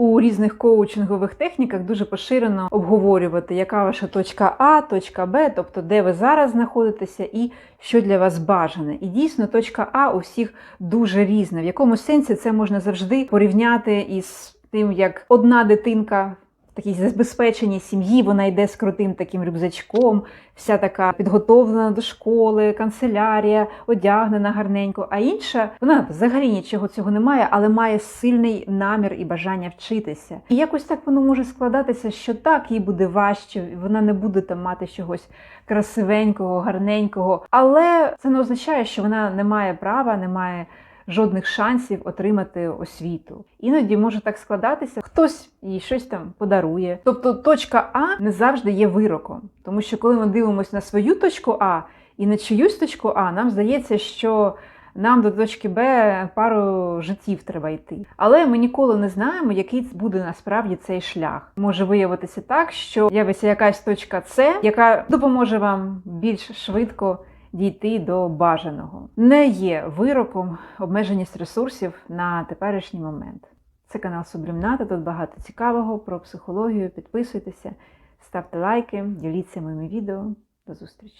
У різних коучингових техніках дуже поширено обговорювати, яка ваша точка А, точка Б, тобто де ви зараз знаходитеся і що для вас бажане. І дійсно, точка А у всіх дуже різна. В якомусь сенсі це можна завжди порівняти із тим, як одна дитинка. Такій забезпеченій сім'ї вона йде з крутим таким рюкзачком, вся така підготовлена до школи, канцелярія, одягнена гарненько. А інша вона взагалі нічого цього не має, але має сильний намір і бажання вчитися. І якось так воно може складатися, що так їй буде важче, вона не буде там мати чогось красивенького, гарненького. Але це не означає, що вона не має права, не має жодних шансів отримати освіту. Іноді може так складатися, хтось їй щось там подарує. Тобто точка А не завжди є вироком, тому що коли ми дивимося на свою точку А і на чиюсь точку А, нам здається, що нам до точки Б пару життів треба йти. Але ми ніколи не знаємо, який буде насправді цей шлях. Може виявитися так, що з'явиться якась точка С, яка допоможе вам більш швидко дійти до бажаного. Не є вироком обмеженість ресурсів на теперішній момент. Це канал Сублімната, тут багато цікавого про психологію. Підписуйтеся, ставте лайки, діліться моїми відео. До зустрічі!